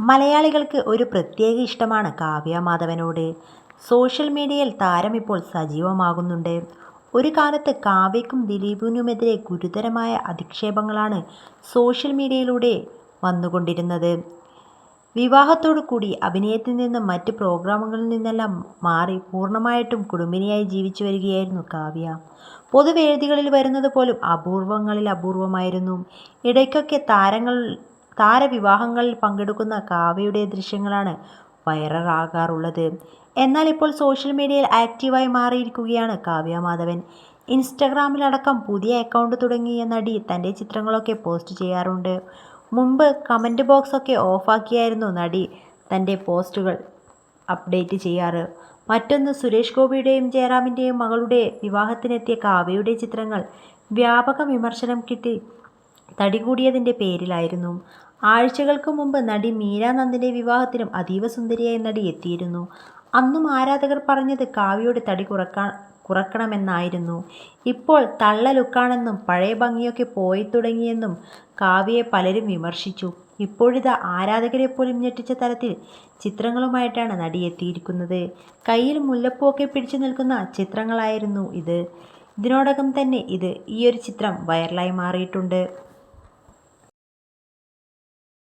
മലയാളികൾക്ക് ഒരു പ്രത്യേക ഇഷ്ടമാണ് കാവ്യ മാധവനോട്. സോഷ്യൽ മീഡിയയിൽ താരം ഇപ്പോൾ സജീവമാകുന്നുണ്ട്. ഒരു കാലത്ത് കാവ്യക്കും ദിലീപിനുമെതിരെ ഗുരുതരമായ അധിക്ഷേപങ്ങളാണ് സോഷ്യൽ മീഡിയയിലൂടെ വന്നുകൊണ്ടിരുന്നത്. വിവാഹത്തോടു കൂടി അഭിനയത്തിൽ നിന്നും മറ്റ് പ്രോഗ്രാമുകളിൽ നിന്നെല്ലാം മാറി പൂർണമായിട്ടും കുടുംബിനിയായി ജീവിച്ചു വരികയായിരുന്നു കാവ്യ. പൊതുവേദികളിൽ വരുന്നത് പോലും അപൂർവങ്ങളിൽ അപൂർവമായിരുന്നു ഇടയ്ക്കൊക്കെ താരവിവാഹങ്ങളിൽ പങ്കെടുക്കുന്ന കാവ്യയുടെ ദൃശ്യങ്ങളാണ് വൈറലാകാറുള്ളത്. എന്നാൽ ഇപ്പോൾ സോഷ്യൽ മീഡിയയിൽ ആക്റ്റീവായി മാറിയിരിക്കുകയാണ് കാവ്യ മാധവൻ. ഇൻസ്റ്റഗ്രാമിലടക്കം പുതിയ അക്കൗണ്ട് തുടങ്ങിയ നടി തന്റെ ചിത്രങ്ങളൊക്കെ പോസ്റ്റ് ചെയ്യാറുണ്ട്. മുമ്പ് കമന്റ് ബോക്സൊക്കെ ഓഫാക്കിയായിരുന്നു നടി തന്റെ പോസ്റ്റുകൾ അപ്ഡേറ്റ് ചെയ്യാറ്. മറ്റൊന്ന് സുരേഷ് ഗോപിയുടെയും ജയറാമിന്റെയും മകളുടെ വിവാഹത്തിനെത്തിയ കാവ്യയുടെ ചിത്രങ്ങൾ വ്യാപക വിമർശനം കിട്ടി തടികൂടിയതിന്റെ പേരിലായിരുന്നു. ആഴ്ചകൾക്ക് മുമ്പ് നടി മീര നന്ദിന്റെ വിവാഹത്തിനും അതീവ സുന്ദരിയായി നടി എത്തിയിരുന്നു. അന്നും ആരാധകർ പറഞ്ഞത് കാവ്യയുടെ തടി കുറയ്ക്കാൻ കുറക്കണമെന്നായിരുന്നു. ഇപ്പോൾ തള്ള ലുക്കാണെന്നും പഴയ ഭംഗിയൊക്കെ പോയി തുടങ്ങിയെന്നും കാവ്യയെ പലരും വിമർശിച്ചു. ഇപ്പോഴിതാ ആരാധകരെപ്പോലും ഞെട്ടിച്ച തരത്തിൽ ചിത്രങ്ങളുമായിട്ടാണ് നടി എത്തിയിരിക്കുന്നത്. കയ്യിൽ മുല്ലപ്പൂക്കെ പിടിച്ചു നിൽക്കുന്ന ചിത്രങ്ങളായിരുന്നു ഇത്. ഇതിനോടകം തന്നെ ഇത് ഈയൊരു ചിത്രം വൈറലായി മാറിയിട്ടുണ്ട്.